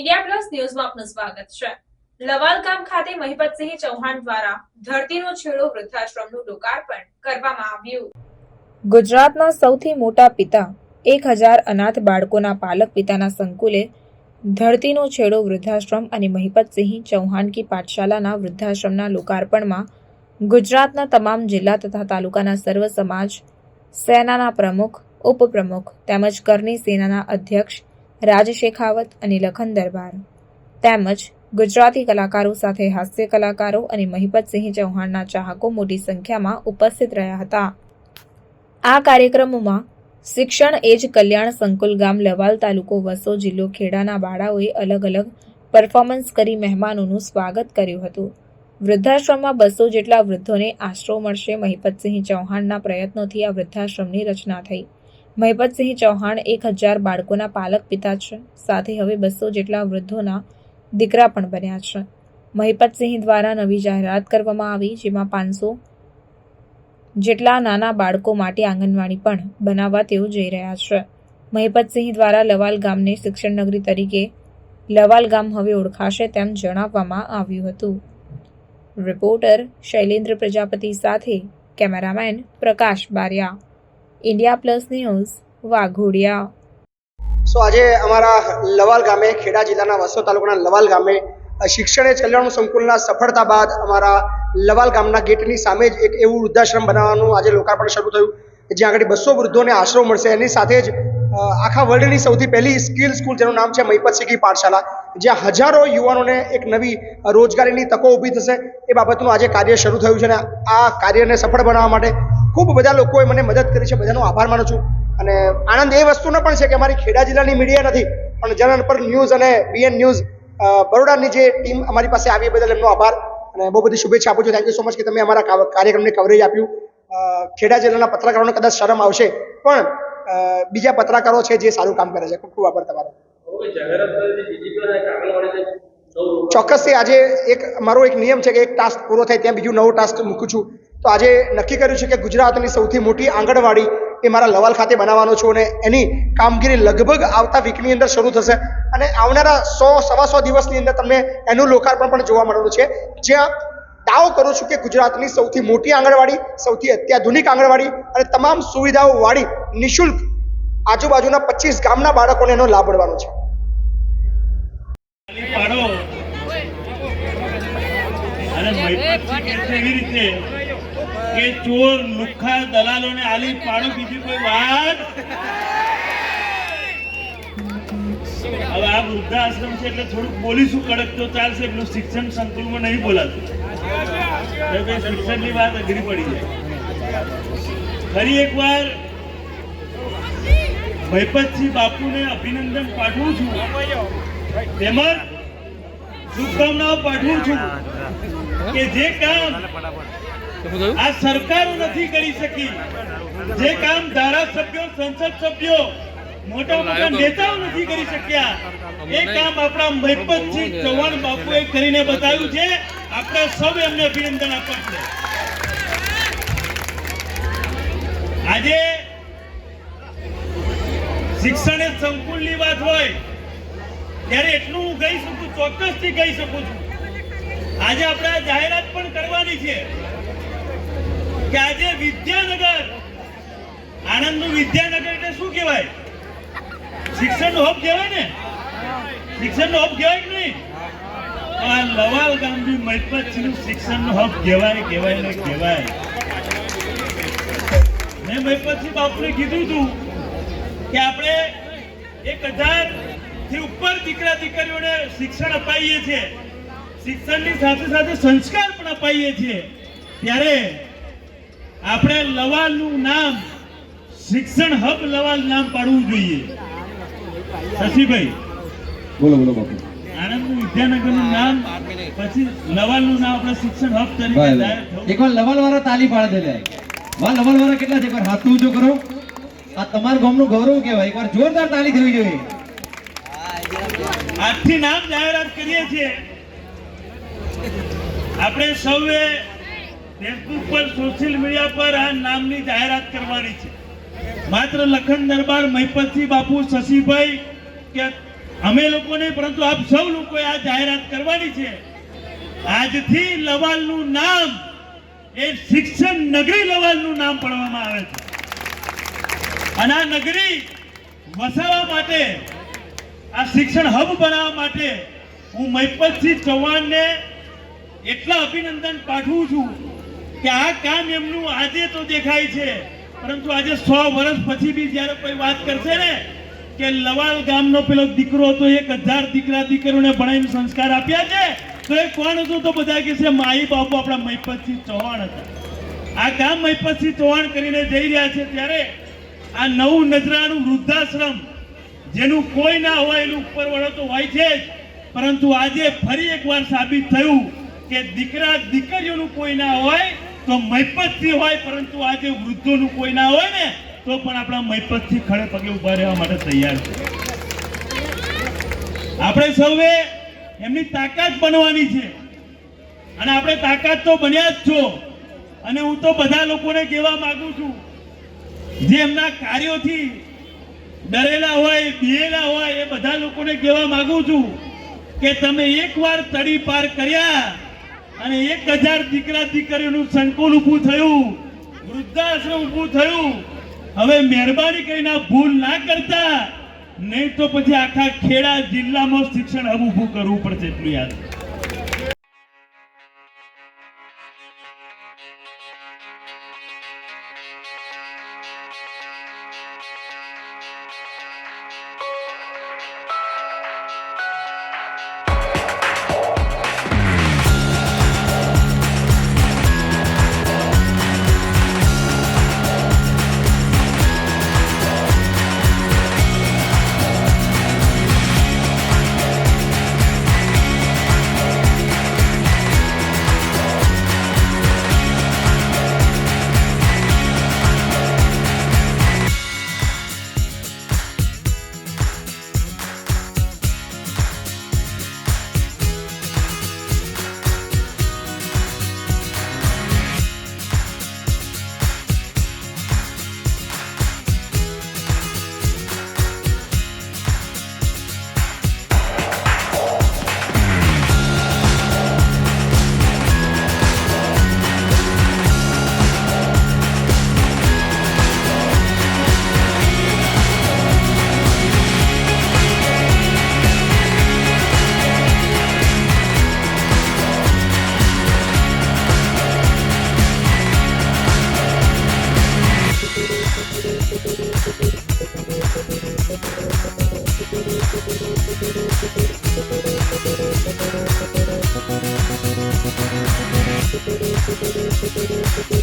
India plus ન્યૂઝમાં આપનું સ્વાગત છે. લવાલ ખાતે મહિપતસિંહ ચૌહાણ દ્વારા ધરતીનો છેડો વૃદ્ધાશ્રમનું લોકાર્પણ કરવામાં આવ્યું. ગુજરાતના સૌથી મોટા પિતા, એક હજાર અનાથ બાળકોના પાલક પિતાના સંકુલે ધરતીનો છેડો વૃદ્ધાશ્રમ અને મહિપતસિંહ ચૌહાણ કી પાઠશાલાના વૃદ્ધાશ્રમના લોકાર્પણમાં ગુજરાતના તમામ જિલ્લા તથા તાલુકાના સર્વ સમાજ, સેનાના પ્રમુખ, ઉપપ્રમુખ તેમજ કરની સેનાના અધ્યક્ષ રાજ શેખાવત અને લખન દરબાર. તેમજ ગુજરાતી કલાકારો સાથે હાસ્ય કલાકારો અને મહિપતસિંહ ચૌહાણના ચાહકો મોટી સંખ્યામાં ઉપસ્થિત રહ્યા હતા. આ કાર્યક્રમોમાં શિક્ષણ એજ કલ્યાણ સંકુલ ગામ લવાલ તાલુકો વસો જિલ્લો ખેડાના બાળાઓએ અલગ અલગ પરફોર્મન્સ કરી મહેમાનોનું સ્વાગત કર્યું હતું. વૃદ્ધાશ્રમમાં બસો જેટલા વૃદ્ધોને આશરો મળશે. મહિપતસિંહ ચૌહાણના પ્રયત્નોથી આ વૃદ્ધાશ્રમની રચના થઈ. મહિપતસિંહ ચૌહાણ એક હજાર બાળકોના પાલક પિતા છે. સાથે હવે બસો જેટલા વૃદ્ધોના દીકરા પણ બન્યા છે. મહિપતસિંહ દ્વારા નવી જાહેરાત કરવામાં આવી, જેમાં પાંચસો જેટલા નાના બાળકો માટે આંગણવાડી પણ બનાવવા તેઓ જઈ રહ્યા છે. મહિપતસિંહ દ્વારા લવાલ ગામને શિક્ષણ નગરી તરીકે લવાલ ગામ હવે ઓળખાશે તેમ જણાવવામાં આવ્યું હતું. રિપોર્ટર શૈલેન્દ્ર પ્રજાપતિ સાથે cameraman Prakash Bariya. India plus news Waghodia સો આજે અમારા લવાલ ગામે, ખેડા જિલ્લાના વસો તાલુકાના લવાલ ગામે શિક્ષણે કલ્યાણ સંકુલના સફળતા બાદ અમારા લવાલ ગામના ગેટની સામે જ એક એવું વૃદ્ધાશ્રમ બનાવવાનું આજે લોકાર્પણ શરૂ થયું. જ્યાં આગળ બસો વૃદ્ધોને આશરો મળશે. એની સાથે જ આખા વર્લ્ડની સૌથી પહેલી સ્કિલ સ્કૂલ જેનું નામ છે મહિપત શીખી પાઠશાલા, જ્યાં હજારો યુવાનોને એક નવી રોજગારીની તકો ઊભી થશે. એ બાબતનું આજે કાર્ય શરૂ થયું છે અને આ કાર્યને સફળ બનાવવા માટે ખૂબ બધા લોકોએ મને મદદ કરી છે, બધાનો આભાર માનું છું. અને આનંદ એ વસ્તુનો પણ છે કે અમારી ખેડા જિલ્લાની મીડિયા નથી, પણ જનન પર ન્યૂઝ અને બીએન ન્યૂઝ બરોડાની જે ટીમ અમારી પાસે આવી બદલ એમનો આભાર. અને બહુ બધી શુભેચ્છા આપું છું. થેન્ક યુ સો મચ કે તમે અમારા કાર્યક્રમને કવરેજ આપ્યું. ખેડા જિલ્લાના પત્રકારોને કદાચ શરમ આવશે, પણ બીજા પત્રકારો છે જે સારું કામ કરે છે. ખૂબ ખૂબ આભાર તમારો. ચોક્કસથી આજે એક, મારો એક નિયમ છે કે એક ટાસ્ક પૂરો થાય ત્યાં બીજું નવો ટાસ્ક મૂકું છું. તો આજે નક્કી કર્યું છે કે ગુજરાતની સૌથી મોટી આંગણવાડી એ મારા લવાલ ખાતે બનાવવાનો છું અને એની કામગીરી લગભગ આવતા વીકની અંદર શરૂ થશે અને આવનારા સો, સવા સો દિવસની અંદર તમને એનું લોકાર્પણ પણ જોવા મળવાનું છે. જ્યાં દાવો કરું છું કે ગુજરાતની સૌથી મોટી આંગણવાડી, સૌથી અત્યાધુનિક આંગણવાડી અને તમામ સુવિધાઓ વાળી નિઃશુલ્ક આજુબાજુના પચીસ ગામના બાળકોને એનો લાભ મળવાનો છે. અને એવી રીતે કે ચોર લુખ્ખા દલાલોને આલી પાડો, બીજી કોઈ વાત? હવે આ વૃદ્ધાશ્રમ છે એટલે થોડુંક બોલીશું કડક, તો ચાલશે. એટલું શિક્ષણ સંકુલમાં નહીં બોલાતું. શિક્ષણની વાત અઘરી પડી જાય. ફરી એકવાર ભયપતસિંહ બાપુને અભિનંદન પાઠવું છું. તેમજ શુભકામનાઓ પાઠવું છું કે જે કામ આ સરકારો નથી કરી શકી. જે કામ ધારાસભ્યો સંસદ સભ્યો મોટા મોટા નેતાઓ નથી કરી શક્યા. એ કામ આપણા મહિપતસિંહ ચૌહાણ બાપુએ કરીને બતાવ્યું છે. આપણે સૌ એમને અભિનંદન આપવા છે. આજે શિક્ષણ એ સંકુલની વાત હોય ત્યારે એટલું હું કહી શકું ચોક્કસથી કહી શકું છું. આજે આપણે જાહેરાત પણ કરવાની છે. કે આજે વિદ્યાનગર, આણંદનું વિદ્યાનગર એટલે શું કહેવાય? શિક્ષણનો હબ કહેવાય ને? શિક્ષણનો હબ કહેવાય કે નહીં? આ લવાલ બી મહિપતસિંહનું શિક્ષણનો હબ કહેવાય કહેવાય ને કહેવાય. મેં મહિપતસિંહ બાપુને કીધું હતું કે આપણે એક હજારથી ઉપર દીકરા દીકરીઓને શિક્ષણ અપાઈએ છીએ. શિક્ષણની સાથે સાથે સંસ્કાર પણ અપાઈએ છીએ. ત્યારે આપણે લવાલનું નામ શિક્ષણ હબ લવાલ નામ પાડવું જોઈએ. શશીભાઈ બોલો બોલો બાપુ. આણંદનું વિદ્યાનગરનું નામ પછી લવાલનું નામ આપણે શિક્ષણ હબ તરીકે એકવાર લવાલ વાળા તાલી પાડી દે વાહ લવલ વાળા કેટલા છે? એકવાર હાથ ઊંચો કરો. આ તમારા ગામનું ગૌરવ કહેવાય. એકવાર જોરદાર તાલી થવી જોઈએ. આજથી નામ જાહેરાત કરીએ છીએ. આપણે સૌએ ફેસબુક પર સોશિયલ મીડિયા પર આ નામની જાહેરાત કરવાની છે. માત્ર લખન દરબાર મહિપતસિંહ બાપુ શશીભાઈ કે અમે લોકો નહીં, પરંતુ આપ સૌ લોકોએ આ જાહેરાત કરવાની છે. આજથી લવાલનું નામ એ શિક્ષણ નગરી લવાલનું નામ પાડવામાં આવે છે. અને આ નગરી વસાવવા માટે, આ શિક્ષણ હબ બનાવવા માટે હું મહિપતસિંહ ચૌહાણને એટલા અભિનંદન પાઠવું છું કે આ કામ એમનું આજે તો દેખાય છે. પરંતુ આજે સો વર્ષ પછી બી જ્યારે કોઈ વાત કરશે ને, કે લવાલ ગામનો પેલો દીકરો હતો, એક હજાર દીકરા દીકરીઓને ભણાવીને સંસ્કાર આપ્યા છે, તો એ કોણ હતું તો બધા કહે છે, માઈ બાપુ આપણા મહિપતસિંહ ચૌહાણ હતા. આ કામ મહિપતસિંહ ચૌહાણ કરીને જઈ રહ્યા છે ત્યારે આ નવું નજરાનું વૃદ્ધાશ્રમ, જેનું કોઈ ના હોય એનું ઉપર વળો તો હોય છે જ. પરંતુ આજે ફરી એકવાર સાબિત થયું કે દીકરા દીકરીઓનું કોઈ ના હોય તો મહિપતથી હોય, પરંતુ આજે વૃદ્ધોનું કોઈ ના હોય ને, તો પણ આપણા મહિપતથી ખડે પગે ઊભા રહેવા માટે તૈયાર છે. આપણે સૌએ એમની તાકાત બનવાની છે. અને આપણે તાકાત તો બન્યા જ છો. અને હું તો બધા લોકોને કહેવા માંગુ છું, જે એમના કાર્યોથી ડરેલા હોય, બિયેલા હોય, એ બધા લોકોને કહેવા માંગુ છું કે તમે એકવાર તડી પાર કર્યા અને એક હજાર દીકરા દીકરીઓનું સંકુલ ઊભું થયું. વૃદ્ધાશ્રમ ઊભું થયું. હવે મહેરબાની કરીને ભૂલ ના કરતા. નહીં તો પછી આખા ખેડા જિલ્લામાં શિક્ષણ ઊભું કરવું પડશે એટલું યાદ Thank you.